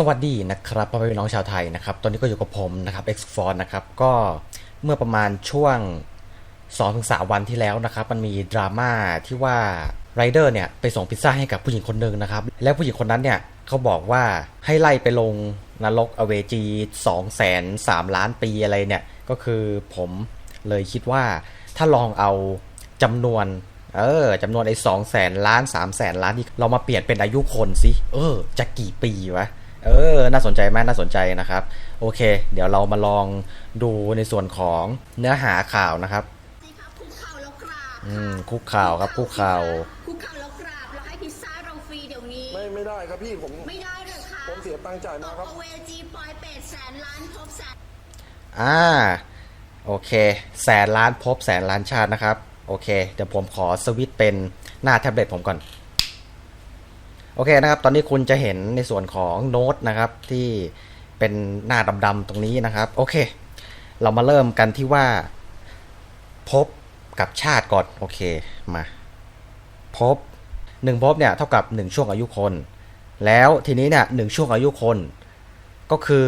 สวัสดีนะครับพ่อแม่พี่น้องชาวไทยนะครับ ตอนนี้ก็อยู่กับผมนะครับ X f o r นะครับ ก็เมื่อประมาณช่วง2-3วันที่แล้วนะครับ มันมีดราม่าที่ว่าไรเดอร์เนี่ยไปส่งพิซซ่าให้กับผู้หญิงคนหนึ่งนะครับ แล้วผู้หญิงคนนั้นเนี่ยเขาบอกว่าให้ไล่ไปลงนรกอเวจี2แสน3ล้านปีอะไรเนี่ย ก็คือผมเลยคิดว่าถ้าลองเอาจำนวนเออจำนวนไอ้สองแสนล้านสามแสนล้านนี่เรามาเปลี่ยนเป็นอายุคนสิเออจะกี่ปีวะ เออ น่าสนใจไหมน่าสนใจนะครับ โอเค เดี๋ยวเรามาลองดูในส่วนของเนื้อหาข่าวนะครับนี่ครับคุกเข่าแล้วกราบอืมคุกเข่าครับคุกเข่าคุกเข่าแล้วกราบแล้วให้พิซซ่าเราฟรีเดี๋ยวนี้ ไม่ไม่ได้ครับพี่ผม ไม่ได้เลยค่ะผมเสียตังค์จ่ายตมากครับเอาเวจีปลอยเป็ดแสนล้านพบแสนอ่า โอเค แสนล้านพบแสนล้านชาตินะครับ โอเค เดี๋ยวผมขอสวิตช์เป็นหน้าแท็บเล็ตผมก่อน โอเคนะครับ ตอนนี้คุณจะเห็นในส่วนของโน้ตนะครับที่เป็นหน้าดำๆตรงนี้นะครับ โอเค เรามาเริ่มกันที่ว่า พบกับชาติก่อน โอเคมาพบหนึ่งพบเนี่ยเท่ากับหนึ่งช่วงอายุคน แล้วทีนี้เนี่ยหนึ่งช่วงอายุคน ก็คือ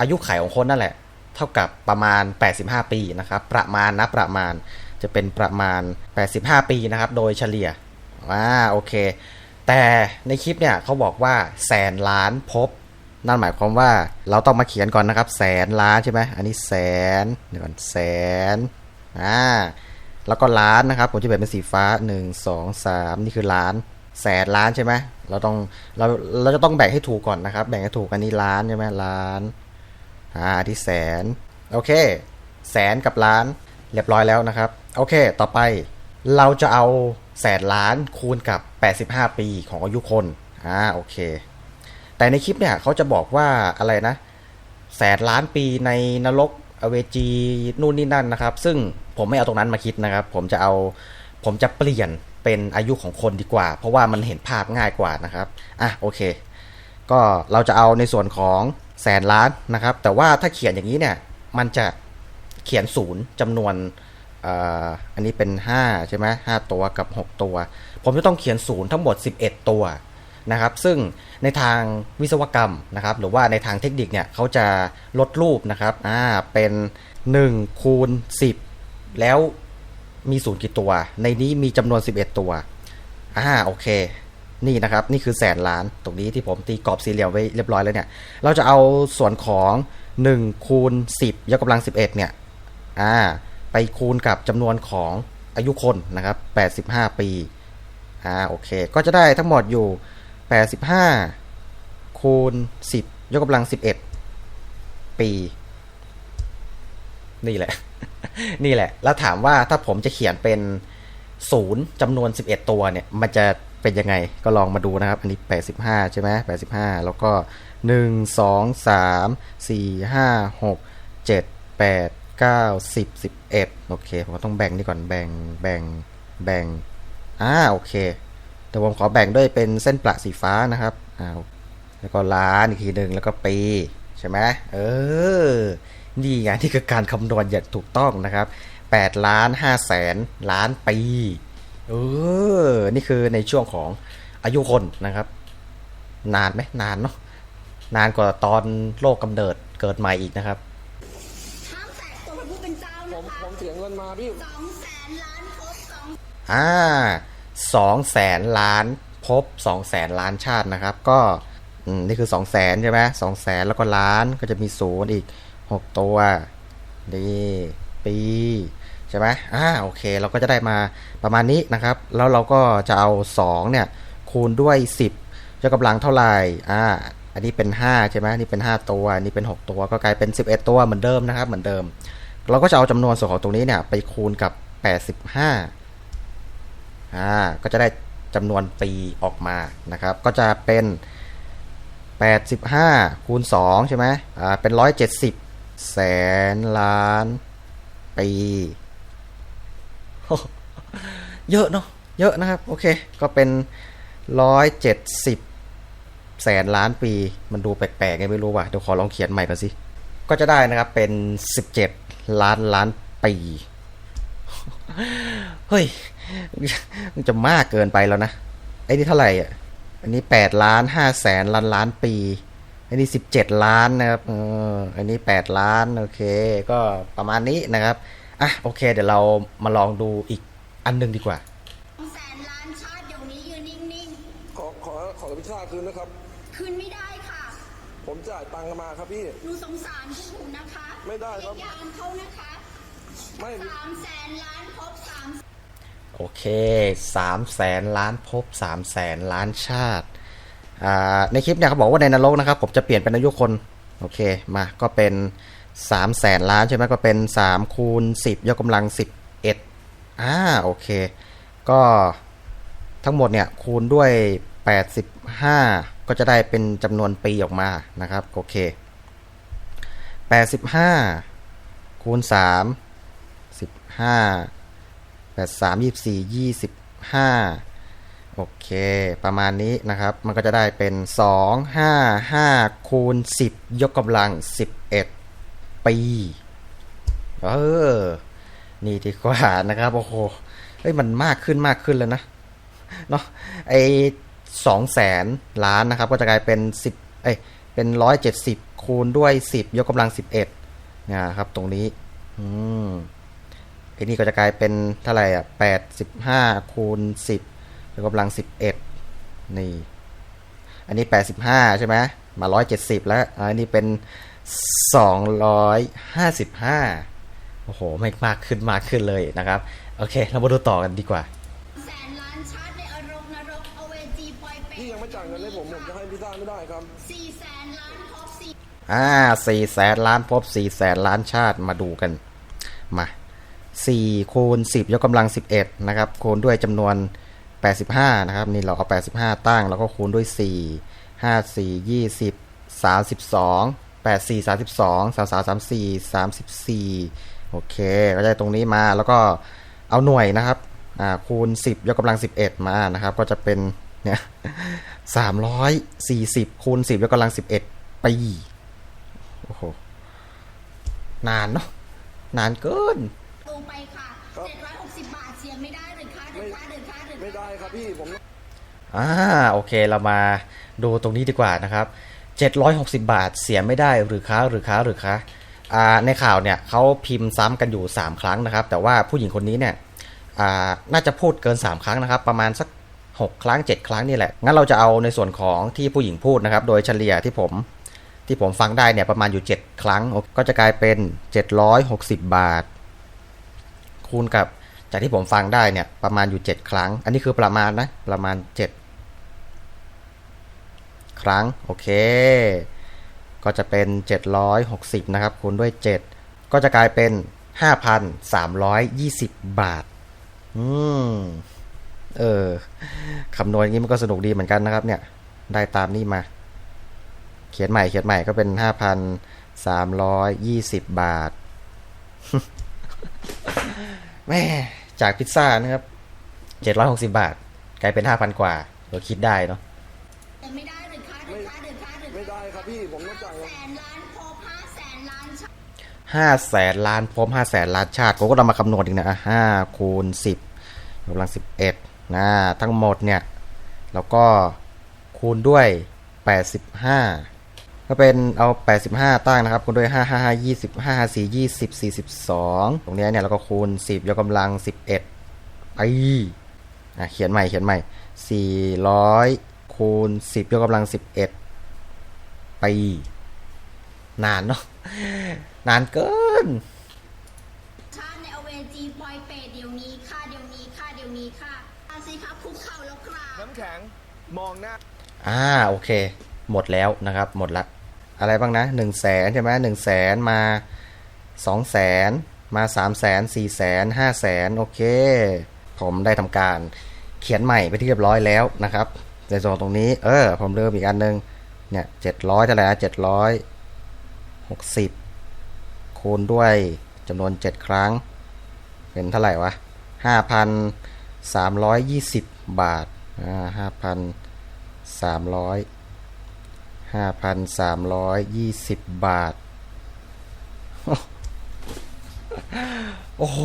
อายุไขของคนนั่นแหละ เท่ากับประมาณ 85 ปีนะครับ ประมาณนะประมาณจะเป็นประมาณ 85 ปีนะครับ โดยเฉลี่ยอ่าโอเค แต่ในคลิปเนี่ยเขาบอกว่าแสนล้านพบ นั่นหมายความว่าเราต้องมาเขียนก่อนนะครับ แสนล้านใช่ไหมอันนี้แสนเดี๋ยวก่อนแสนอ่าแล้วก็ล้านนะครับ ผมจะแบ่งเป็นสีฟ้า 1 2 3 นี่คือล้านแสนล้านใช่ไหมเราต้องเราเราจะต้องแบ่งให้ถูกก่อนนะครับ แบ่งให้ถูกอันนี้ล้านใช่ไหมล้านอ่าที่แสนโอเค แสนกับล้านเรียบร้อยแล้วนะครับ โอเค ต่อไปเราจะเอา แสนล้านคูณกับ 85 ปีของอายุคน อ่า โอเค แต่ในคลิปเนี่ยเขาจะบอกว่าอะไรนะ แสนล้านปีในนรกอเวจีนู่นนี่นั่นนะครับ ซึ่งผมไม่เอาตรงนั้นมาคิดนะครับ ผมจะเอา ผมจะเปลี่ยนเป็นอายุของคนดีกว่า เพราะว่ามันเห็นภาพง่ายกว่านะครับ อะ โอเค ก็เราจะเอาในส่วนของแสนล้านนะครับ แต่ว่าถ้าเขียนอย่างนี้เนี่ย มันจะเขียนศูนย์จำนวน อันนี้เป็น 5 ใช่ไหมห้าตัวกับ 6 ตัว ผมจะต้องเขียนศูนย์ทั้งหมด 11 ตัวนะครับ ซึ่งในทางวิศวกรรมนะครับ หรือว่าในทางเทคนิคเนี่ยเขาจะลดรูปนะครับอ่าเป็น1คูณ10 แล้วมีศูนย์กี่ตัว ในนี้มีจำนวน 11 ตัวอ่าโอเค นี่นะครับ นี่คือแสนล้านตรงนี้ที่ผมตีกรอบสี่เหลี่ยมไว้เรียบร้อยแล้วเนี่ย เราจะเอาส่วนของ1คูณ10ยกกำลัง 11 เนี่ยอ่า ไปคูณกับจำนวนของอายุคนนะครับ 85 ปี อ่า โอเค ก็จะได้ทั้งหมดอยู่ 85 คูณ 10 ยกกำลัง 11 ปี นี่แหละ นี่แหละ แล้วถามว่าถ้าผมจะเขียนเป็นศูนย์จำนวน 11 ตัวเนี่ย มันจะเป็นยังไง ก็ลองมาดูนะครับ อันนี้ 85 ใช่ไหม85 แล้วก็ 1 2 3 4 5 6 7 8 9 10 11โอเค ผมต้องแบ่งนี่ก่อนแบ่งแบ่งแบ่งอ่าโอเค แต่ผมขอแบ่งด้วยเป็นเส้นประสีฟ้านะครับอ่าแล้วก็ล้านอีกทีหนึ่งแล้วก็ปีใช่ไหมเออ นี่ไงนี่คือการคำนวณอย่างถูกต้องนะครับ8ล้าน5แสนล้านปี เออ นี่คือในช่วงของอายุคนนะครับ นานไหมนานเนาะนานกว่าตอนโลกกำเนิดเกิดใหม่อีกนะครับ สียเงินมาพี่สองแสนล้านพบสองอ่าสองแสนล้านพบสองแสนล้านชาตินะครับ ก็อืมนี่คือสองแสนใช่ไหมสองแสนแล้วก็ล้านก็จะมีศูนย์อีกหกตัวนี่ปีใช่ไหมอ่าโอเคเราก็จะได้มาประมาณนี้นะครับ แล้วเราก็จะเอา2เนี่ยคูณด้วย 10ยกกำลังเท่าไหร่อ่าอันนี้เป็น5ใช่ไหมนี่เป็น 5 ตัวนนี้เป็น 6 ตัวก็กลายเป็น 11 ตัวเหมือนเดิมนะครับเหมือนเดิม เราก็จะเอาจำนวนส่วนของตรงนี้เนี่ยไปคูณกับ 85อ่าก็จะได้จำนวนปีออกมานะครับ ก็จะเป็น 85คูณ2ใช่ไหมอ่าเป็น 170 แสนล้านปีเยอะเนาะเยอะนะครับ โอเค ก็เป็น 170 แสนล้านปี มันดูแปลกๆไงไม่รู้ว่ะเดี๋ยวขอลองเขียนใหม่ก่อนสิ ก็จะได้นะครับเป็น 17 ล้านล้านปีเฮ้ยมันจะมากเกินไปแล้วนะไอ้นี่เท่าไหร่อะอันนี้แปดล้านห้าแสนล้านล้านปี อันนี้สิบเจ็ดล้านนะครับเอออันนี้แปดล้านโอเค ก็ประมาณนี้นะครับอะโอเค เดี๋ยวเรามาลองดูอีกอันหนึงดีกว่าแสนล้านชาติเดี๋ยวนี้ยืนนิ่งขอขอขอพิซซ่าคืนนะครับๆคืนไม่ได้ค่ะ ผมจ่ายตังค์มาครับพี่ หนูสงสารพวกหนูนะคะไม่ได้ครับ พยายามเขานะคะไม่ สามแสนล้านพบสาม โอเคสามแสนล้านภพสามแสนล้านชาติอ่าในคลิปเนี่ยเขาบอกว่าในนรกนะครับ ผมจะเปลี่ยนเป็นอายุคน โอเค มาก็เป็นสามแสนล้านใช่ไหมก็เป็นสามคูณสิบยกกำลังสิบเอ็ดอ่าโอเค ก็ทั้งหมดเนี่ยคูณด้วยแปดสิบห้า ก็จะได้เป็นจำนวนปีออกมานะครับโอเคแปดสิบห้าคูณสามสิบห้าแปดสามยี่สี่ยี่สิบห้าโอเค ประมาณนี้นะครับ มันก็จะได้เป็นสองห้าห้าคูณสิบยกกำลังสิบเอ็ดปี เออ นี่ดีกว่านะครับ โอ้โหเฮ้ยมันมากขึ้นมากขึ้นเลยนะ เนาะไอ สองแสนล้านนะครับ ก็จะกลายเป็นสิบเอ้ยเป็นร้อยเจ็ดสิบคูณด้วยสิบยกกำลังสิบเอ็ดนะครับ ตรงนี้ อืมไอ้นี่ก็จะกลายเป็นเท่าไหร่อะแปดสิบห้าคูณสิบยกกำลังสิบเอ็ดนี่ อันนี้แปดสิบห้าใช่ไหมมาร้อยเจ็ดสิบแล้ว อันนี้เป็นสองร้อยห้าสิบห้าโอ้โห ไม่มากขึ้นมากขึ้นเลยนะครับ โอเค เรามาดูต่อกันดีกว่า อ่าสี่แสนล้านภพสี่แสนล้านชาติมาดูกัน มาสี่คูณสิบยกกำลังสิบเอ็ดนะครับ คูณด้วยจำนวนแปดสิบห้านะครับ นี่เราเอาแปดสิบห้าตั้ง แล้วก็คูณด้วยสี่ห้าสี่ยี่สิบสามสิบสองแปดสี่สามสิบสองสามสามสามสี่สามสิบสี่โอเค ก็ได้ตรงนี้มาแล้วก็เอาหน่วยนะครับ อ่า คูณสิบยกกำลังสิบเอ็ดมานะครับ ก็จะเป็นเนี่ยสามร้อยสี่สิบคูณสิบยกกำลังสิบเอ็ดปี โอ้โห นานเนาะ นานเกินตูไปค่ะครับเจ็ดร้อยหกสิบบาทเสียไม่ได้หรือคะหรือคะหรือคะหรือไม่ได้ครับพี่ผมอ่าโอเคเรามาดูตรงนี้ดีกว่านะครับ 760 บาทเสียไม่ได้หรือคะหรือคะหรือคะอ่าในข่าวเนี่ยเขาพิมพ์ซ้ำกันอยู่ 3 ครั้งนะครับ แต่ว่าผู้หญิงคนนี้เนี่ยอ่าน่าจะพูดเกิน 3 ครั้งนะครับ ประมาณสัก 6 ครั้ง 7 ครั้งนี่แหละ งั้นเราจะเอาในส่วนของที่ผู้หญิงพูดนะครับ โดยเฉลี่ยที่ผม ที่ผมฟังได้เนี่ยประมาณอยู่ 7 ครั้ง ก็จะกลายเป็น 760 บาท คูณกับจากที่ผมฟังได้เนี่ยประมาณอยู่ 7 ครั้ง อันนี้คือประมาณนะประมาณ 7 ครั้งโอเค ก็จะเป็น 760 นะครับ คูณด้วย 7 ก็จะกลายเป็น 5,320 บาท อืมเออคำนวณอย่างนี้มันก็สนุกดีเหมือนกันนะครับเนี่ย ได้ตามนี้มา เขียนใหม่เขียนใหม่ก็เป็น5,320บาท แม่จากพิซซ่านะครับเจ็ดร้อยหกสิบาท กลายเป็นห้าพันกว่าเราคิดได้เนาะเสียไม่ได้หรือคะหรือคะหรือคะหรือไม่ได้ครับพี่ผมต้องจ่ายเงินแสนล้านพบห้าแสนล้านชาติห้าแสนล้านพร้อมห้าแสนล้านชาติผมก็ต้องมาคำนวณอีกนะห้าคูณสิบกำลังสิบเอ็ดนะทั้งหมดเนี่ย แล้วก็คูณด้วยแปดสิบห้า ก็เป็นเอาแปดสิบห้าตั้งนะครับคูณด้วยห้าห้าห้ายี่สิบห้าสี่ยี่สิบสี่สิบสองตรงเนี้ยเนี่ยแล้วก็คูณสิบยกกำลังสิบเอ็ดไปอะเขียนใหม่เขียนใหม่สี่ร้อยคูณสิบยกกำลังสิบเอ็ดไป นานเนาะ นานเกินชาติในอเวจีปล่อยเป็ดเดี๋ยวนี้ค่ะเดี๋ยวนี้ค่ะเดี๋ยวนี้ค่ะอาสิคะคุกเข่าแล้วกราบน้ำแข็ง มองหน้า อ่า โอเคหมดแล้วนะครับ หมดละ อะไรบ้างนะหนึ่งแสนใช่ไหมหนึ่งแสนมาสองแสนมาสามแสนสี่แสนห้าแสนโอเค ผมได้ทำการเขียนใหม่ไปที่เรียบร้อยแล้วนะครับ ในส่วนตรงนี้ เออ ผมเริ่มอีกอันหนึงเนี่ยเจ็ดร้อยเท่าไหร่นะเจ็ดร้อยหกสิบคูณด้วยจำนวนเจ็ดครั้ง เป็นเท่าไหร่วะห้าพันสามร้อยยี่สิบบาทอ่าห้าพันสามร้อย ห้าพันสามร้อยยี่สิบบาท โอ้โห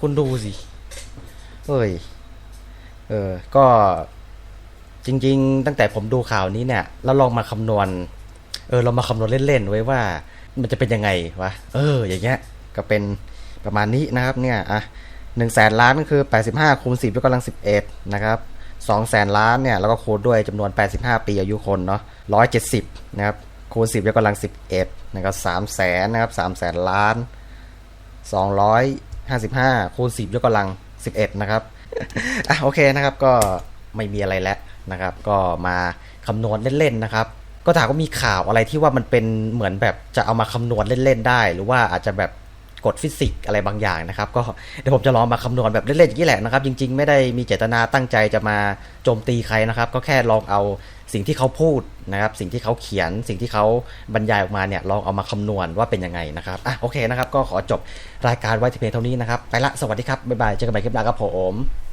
คุณดูสิ เอ้ย เออ ก็จริง ๆ ตั้งแต่ผมดูข่าวนี้เนี่ย แล้วลองมาคำนวณ เออ เรามาคำนวณเล่น ๆ ไว้ว่า มันจะเป็นยังไงวะ เออ อย่างเงี้ย ก็เป็นประมาณนี้นะครับ เนี่ย อะหนึ่งแสนล้านก็คือ85คูณ10ยกกำลัง11นะครับ 2แสนล้านเนี่ย แล้วก็คูณด้วยจำนวน 85 ปีอายุคนเนาะ170 นะครับ คูณ 10ยกกำลัง 11นะครับ3แสนนะครับ3แสนล้าน 255 คูณ 10ยกกำลัง 11 นะครับ อะโอเคนะครับ ก็ไม่มีอะไรแล้วนะครับ ก็มาคำนวณเล่นๆนะครับ ก็ถามว่ามีข่าวอะไรที่ว่ามันเป็นเหมือนแบบจะเอามาคำนวณเล่นๆได้ หรือว่าอาจจะแบบ กฎฟิสิกส์อะไรบางอย่างนะครับ ก็เดี๋ยวผมจะลองมาคำนวณแบบเล่นๆอย่างนี้แหละนะครับ จริง ๆ ไม่ได้มีเจตนาตั้งใจจะมาโจมตีใครนะครับ ก็แค่ลองเอาสิ่งที่เขาพูดนะครับ สิ่งที่เขาเขียน สิ่งที่เขาบรรยายออกมาเนี่ยลองเอามาคำนวณว่าเป็นยังไงนะครับอะโอเคนะครับ ก็ขอจบรายการไว้ที่เพียงเท่านี้นะครับ ไปละสวัสดีครับบ๊ายบายเจอกันใหม่คลิปหน้าครับผม